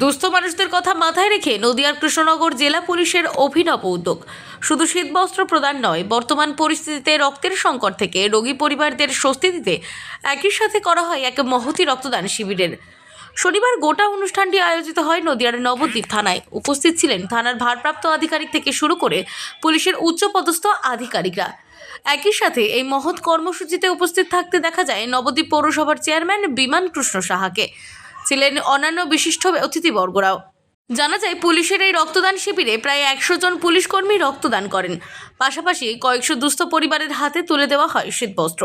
দুস্থ মানুষদের কথা মাথায় রেখে নদিয়ার কৃষ্ণনগর জেলা পুলিশের অভিনব উদ্যোগ। শুধু শীতবস্ত্র প্রদান নয়, বর্তমান পরিস্থিতিতে রক্তের সংকট থেকে রোগী পরিবারদের স্বস্তি দিতে একই সাথে করা হয় এক মহতি রক্তদান শিবিরের। শনিবার গোটা অনুষ্ঠানটি আয়োজিত হয় নদিয়ার নবদ্বীপ থানায়। উপস্থিত ছিলেন থানার ভারপ্রাপ্ত আধিকারিক থেকে শুরু করে পুলিশের উচ্চপদস্থ আধিকারিকরা। একই সাথে এই মহৎ কর্মসূচিতে উপস্থিত থাকতে দেখা যায় নবদ্বীপ পৌরসভার চেয়ারম্যান বিমান কৃষ্ণ সাহাকে। ছিলেন অন্যান্য বিশিষ্ট অতিথিবর্গরাও। জানা যায়, পুলিশের এই রক্তদান শিবিরে প্রায় একশো জন পুলিশ কর্মী রক্তদান করেন। পাশাপাশি কয়েকশো দুস্থ পরিবারের হাতে তুলে দেওয়া হয় শীতবস্ত্র।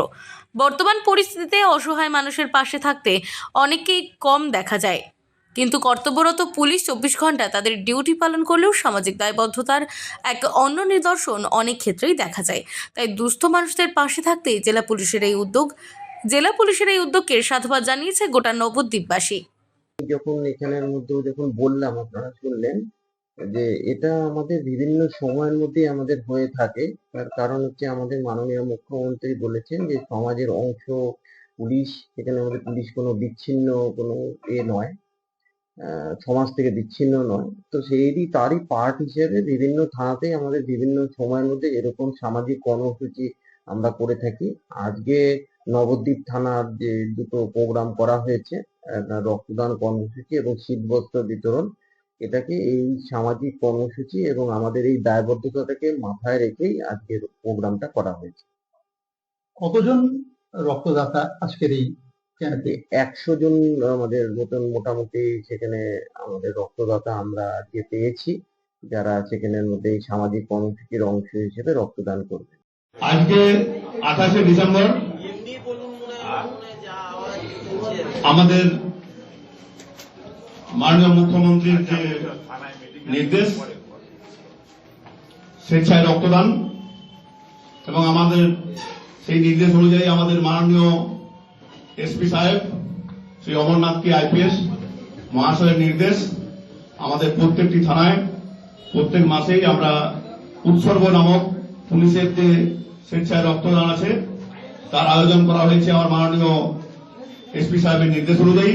বর্তমান পরিস্থিতিতে অসহায় মানুষের পাশে থাকতে অনেকেই কম দেখা যায়। কিন্তু কর্তব্যরত পুলিশ চব্বিশ ঘণ্টা তাদের ডিউটি পালন করলেও সামাজিক দায়বদ্ধতার এক অন্য নিদর্শন অনেক ক্ষেত্রেই দেখা যায়। তাই দুস্থ মানুষদের পাশে থাকতেই জেলা পুলিশের এই উদ্যোগ জেলা পুলিশের এই উদ্যোগকে সাধুবাদ জানিয়েছে গোটা নবদ্বীপবাসী। যখন এখানের মধ্যেও যখন বললাম, আপনারা শুনলেন যে এটা আমাদের বিভিন্ন সময়ের মধ্যে আমাদের হয়ে থাকে। তার কারণ হচ্ছে আমাদের মাননীয় মুখ্যমন্ত্রী বলেছেন যে সমাজের অংশ পুলিশ, এখানে আমাদের পুলিশ কোনো বিচ্ছিন্ন কোনো এ নয় সমাজ থেকে বিচ্ছিন্ন নয়। তো সেই তারই পার্ট হিসেবে বিভিন্ন থানাতেই আমাদের বিভিন্ন সময়ের মধ্যে এরকম সামাজিক কর্মসূচি আমরা করে থাকি। আজকে নবদ্বীপ থানার যে দুটো প্রোগ্রাম করা হয়েছে রক্তদান কর্মসূচি এবং শীতবস্ত্র বিতরণ। এটাকে এই সামাজিক কর্মসূচি এবং আমাদের এই দায়বদ্ধতাটাকে মাথায় রেখেই আজকের প্রোগ্রামটা করা হয়েছে। কতজন রক্তদাতা আজকের এই ক্যাম্পে? একশো জন আমাদের মতন মোটামুটি সেখানে আমাদের রক্তদাতা আমরা আজকে পেয়েছি যারা সেখানের মধ্যে এই সামাজিক কর্মসূচির অংশ হিসেবে রক্তদান করবে। আজকে আঠাশে ডিসেম্বর। আমাদের মাননীয় মুখ্যমন্ত্রীর যে নির্দেশ, স্বেচ্ছায় রক্তদান এবং আমাদের সেই নির্দেশ অনুযায়ী আমাদের মাননীয় এসপি সাহেব, শ্রী অমরনাথকে আইপিএস মহাশয়ের নির্দেশ আমাদের প্রত্যেকটি থানায়, প্রত্যেক মাসেই আমরা উৎসর্গ নামক পুলিশের যে স্বেচ্ছায় রক্তদান আছে, তার আয়োজন করা হয়েছে আমার মাননীয় এসপি সাহেবের নির্দেশ অনুযায়ী